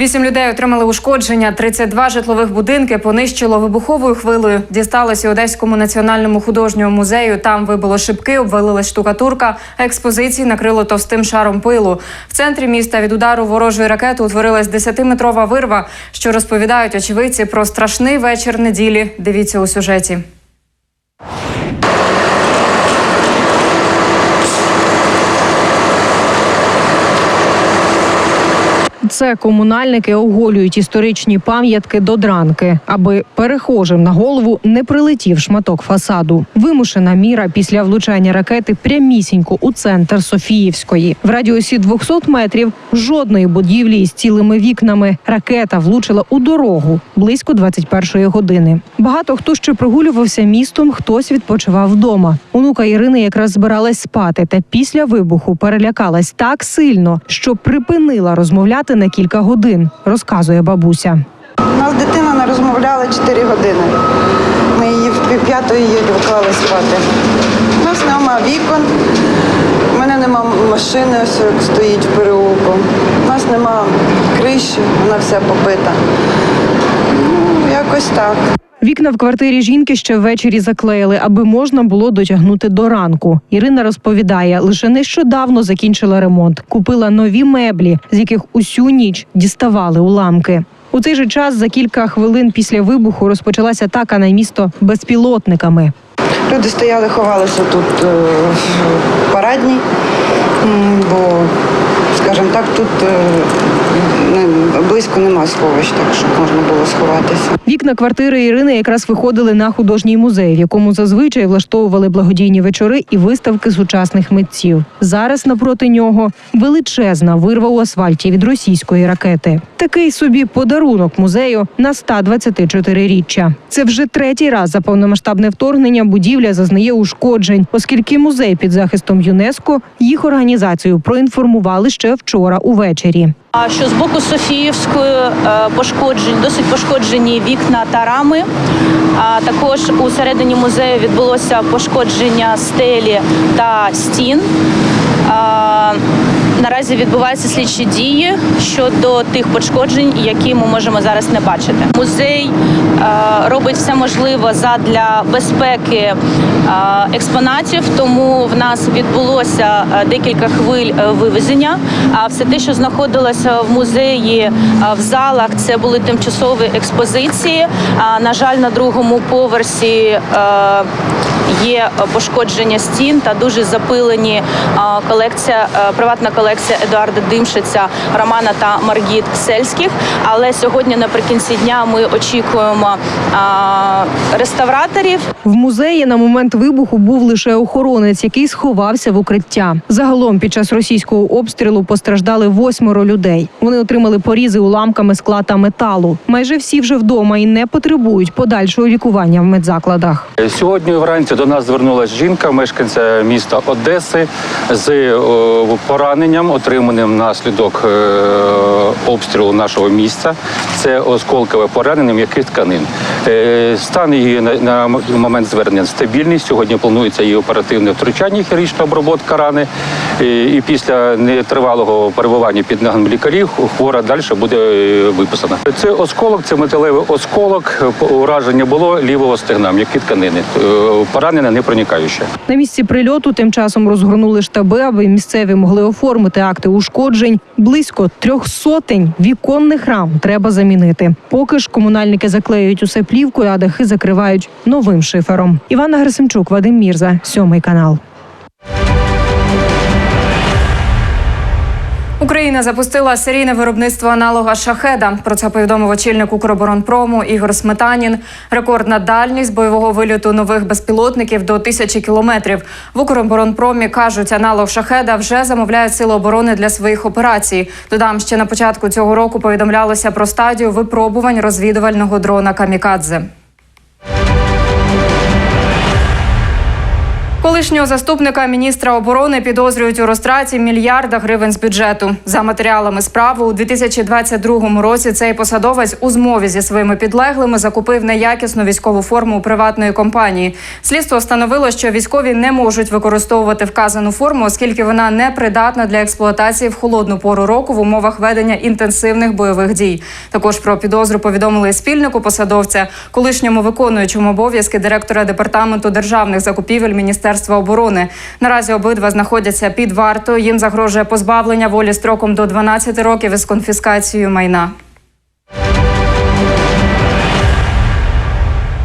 Вісім людей отримали ушкодження. 32 житлових будинки понищило вибуховою хвилею. Дісталося Одеському національному художньому музею. Там вибило шибки, обвалилась штукатурка. Експозиції накрило товстим шаром пилу. В центрі міста від удару ворожої ракети утворилась 10-метрова вирва. Що розповідають очевидці про страшний вечір неділі. Дивіться у сюжеті. Це комунальники оголюють історичні пам'ятки до дранки, аби перехожим на голову не прилетів шматок фасаду. Вимушена міра після влучання ракети прямісінько у центр Софіївської. В радіусі 200 метрів жодної будівлі із цілими вікнами. Ракета влучила у дорогу близько 21-ї години. Багато хто ще прогулювався містом, хтось відпочивав вдома. Онука Ірини якраз збиралась спати, та після вибуху перелякалась так сильно, що припинила розмовляти на кілька годин, розказує бабуся. У нас дитина не розмовляла 4 години. Ми її в пів п'ятої її поклали спати. У нас нема вікон, у мене нема машини, ось як стоїть в переулку. У нас нема криші, вона вся побита. Ну, якось так. Вікна в квартирі жінки ще ввечері заклеїли, аби можна було дотягнути до ранку. Ірина розповідає, лише нещодавно закінчила ремонт, купила нові меблі, з яких усю ніч діставали уламки. У цей же час за кілька хвилин після вибуху розпочалася атака на місто безпілотниками. Люди стояли, ховалися тут е, в парадній, бо, скажімо так, тут е, близько нема сховищ, так щоб можна було сховатися. Вікна квартири Ірини якраз виходили на художній музей, в якому зазвичай влаштовували благодійні вечори і виставки сучасних митців. Зараз напроти нього величезна вирва у асфальті від російської ракети. Такий собі подарунок музею на 124-річчя. Це вже третій раз за повномасштабне вторгнення будівля зазнає ушкоджень, оскільки музей під захистом юНЕСКо їх організацію проінформували ще вчора увечері. А що з боку Софіївської е, пошкоджень, досить пошкоджені вікна та рами. А також у середині музею відбулося пошкодження стелі та стін. Наразі відбуваються слідчі дії щодо тих пошкоджень, які ми можемо зараз не бачити. Музей робить все можливе задля безпеки експонатів, тому в нас відбулося декілька хвиль е, вивезення. А все те, що знаходилося в музеї в залах, це були тимчасові експозиції. На жаль, на другому поверсі є пошкодження стін та дуже запилені е, колекція, е, приватна колекція Едуарда Димшиця, Романа та Маргіт Сельських. Але сьогодні, наприкінці дня, ми очікуємо е, реставраторів. В музеї на момент вибуху був лише охоронець, який сховався в укриття. Загалом під час російського обстрілу постраждали восьмеро людей. Вони отримали порізи уламками скла та металу. Майже всі вже вдома і не потребують подальшого лікування в медзакладах. Сьогодні вранці до нас звернулася жінка, мешканця міста Одеси, з пораненням, отриманим внаслідок е, обстрілу нашого місця. Це осколкове поранення м'яких тканин. Е, Стан її на, момент звернення стабільний. Сьогодні планується її оперативне втручання, хірургічна обробка рани. І, після нетривалого перебування під ногами лікарів хвора далі буде е, виписана. Це осколок, це металевий осколок. Ураження було лівого стегна, м'які тканини. Е, Поранення не проникаюче. На місці прильоту тим часом розгорнули штаби, аби місцеві могли оформити акти ушкоджень. Близько трьох сотень віконних рам треба замінити. Поки ж комунальники заклеюють усе плівкою, а дахи закривають новим шифером. Івана Грисимчук, Вадим Мірза, сьомий канал. Україна запустила серійне виробництво аналога шахеда. Про це повідомив очільник Укроборонпрому Ігор Сметанін. Рекордна дальність бойового вильоту нових безпілотників до тисячі кілометрів. В Укроборонпромі кажуть, аналог шахеда вже замовляють сили оборони для своїх операцій. Додам ще на початку цього року повідомлялося про стадію випробувань розвідувального дрона Камікадзе. Колишнього заступника міністра оборони підозрюють у розтраті мільярда гривень з бюджету. За матеріалами справи у 2022 році цей посадовець у змові зі своїми підлеглими закупив неякісну військову форму у приватної компанії. Слідство встановило, що військові не можуть використовувати вказану форму, оскільки вона не придатна для експлуатації в холодну пору року в умовах ведення інтенсивних бойових дій. Також про підозру повідомили спільнику посадовця, колишньому виконуючому обов'язки директора департаменту державних закупівель Міністерства оборони. Наразі обидва знаходяться під вартою. Їм загрожує позбавлення волі строком до 12 років із конфіскацією майна.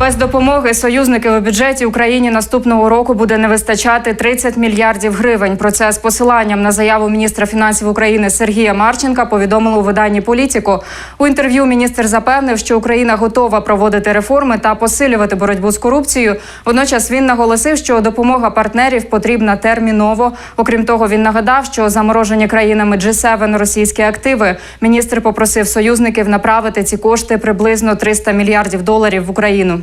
Без допомоги союзників у бюджеті Україні наступного року буде не вистачати 30 мільярдів гривень. Про це з посиланням на заяву міністра фінансів України Сергія Марченка повідомили у виданні Політіко. У інтерв'ю міністр запевнив, що Україна готова проводити реформи та посилювати боротьбу з корупцією. Водночас він наголосив, що допомога партнерів потрібна терміново. Окрім того, він нагадав, що заморожені країнами G7 російські активи. Міністр попросив союзників направити ці кошти приблизно 300 мільярдів доларів в Україну.